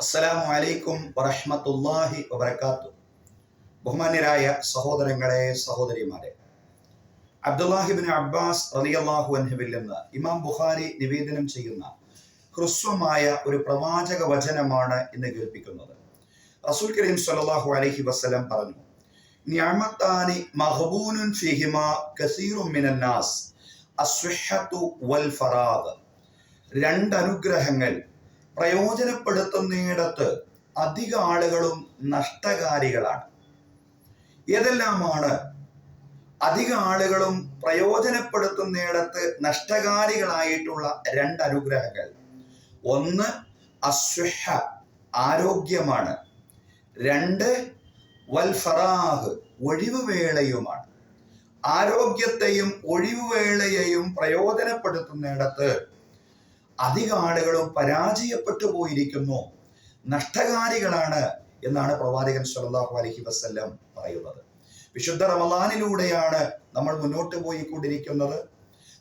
അസ്സലാമു അലൈക്കും വറഹ്മത്തുള്ളാഹി വബർക്കാത്തു ബഹുമാന്യരായ സഹോദരങ്ങളെ സഹോദരിമാരെ അബ്ദുല്ലാഹിബിൻ അബ്ബാസ് റളിയല്ലാഹു അൻഹുവിൽ നിന്ന് ഇമാം ബുഖാരി നിവേദനം ചെയ്യുന്ന ഹ്രസ്വമായ ഒരു പ്രവാചക വചനമാണ് ഇന്ന് കേൾപ്പിക്കുന്നത്. റസൂൽ കരീം സ്വല്ലല്ലാഹു അലൈഹി വസല്ലം പറഞ്ഞു നിഅമത്താനി മഹബൂനുൻ ഫിഹിമ കസീറും മിനന്നാസ് നാസ് അസ്വഹത്തു വൽ ഫറാദ്. രണ്ട് അനുഗ്രഹങ്ങൾ പ്രയോജനപ്പെടുത്തുന്നിടത്ത് അധിക ആളുകളും നഷ്ടകാരികളാണ്. ഏതെല്ലാമാണ് അധിക ആളുകളും പ്രയോജനപ്പെടുത്തുന്നിടത്ത് നഷ്ടകാരികളായിട്ടുള്ള രണ്ട് അനുഗ്രഹങ്ങൾ? ഒന്ന് അസ്വഹ ആരോഗ്യമാണ്. രണ്ട് വൽഫറാഹ് ഒഴിവുവേളയുമാണ്. ആരോഗ്യത്തെയും ഒഴിവുവേളയെയും പ്രയോജനപ്പെടുത്തുന്നിടത്ത് അധിക ആളുകളും പരാജയപ്പെട്ടു പോയിരിക്കുന്നു. നഷ്ടകാരികളാണ് എന്നാണ് പ്രവാചകൻ സല്ലല്ലാഹു അലൈഹി വസല്ലം പറയുന്നത്. വിശുദ്ധ റമലാനിലൂടെയാണ് നമ്മൾ മുന്നോട്ട് പോയിക്കൊണ്ടിരിക്കുന്നത്.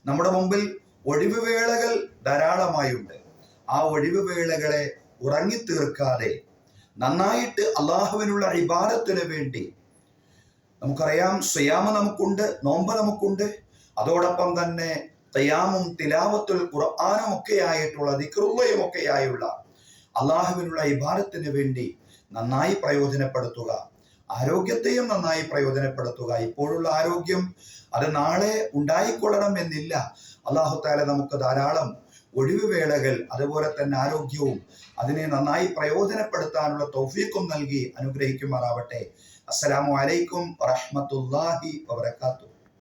നമ്മുടെ മുമ്പിൽ ഒഴിവുവേളകൾ ധാരാളമായുണ്ട്. ആ ഒഴിവുവേളകളെ ഉറങ്ങിത്തീർക്കാതെ നന്നായിട്ട് അള്ളാഹുവിനുള്ള ഇബാദത്തിന് വേണ്ടി നമുക്കറിയാം സ്വയാമ നമുക്കുണ്ട് നോമ്പ് നമുക്കുണ്ട്. അതോടൊപ്പം തന്നെ തയ്യാമും തിലാവത്തുൽ ഖുർആാനും ഒക്കെ ആയിട്ടുള്ള ദിക്റുള്ളയും ഒക്കെ ആയുള്ള അള്ളാഹുവിനുള്ള ഇബാദത്തിന് വേണ്ടി നന്നായി പ്രയോജനപ്പെടുത്തുക ആരോഗ്യത്തെയും നന്നായി പ്രയോജനപ്പെടുത്തുക. ഇപ്പോഴുള്ള ആരോഗ്യം അത് നാളെ ഉണ്ടായിക്കൊള്ളണം എന്നില്ല. അള്ളാഹു താല നമുക്ക് ധാരാളം ഒഴിവുവേളകൾ അതുപോലെ തന്നെ ആരോഗ്യവും അതിനെ നന്നായി പ്രയോജനപ്പെടുത്താനുള്ള തൗഫീക്കും നൽകി അനുഗ്രഹിക്കുമാറാവട്ടെ. അസ്സലാമു അലൈക്കും വറഹമത്തല്ലാഹി വബറകാതുഹു.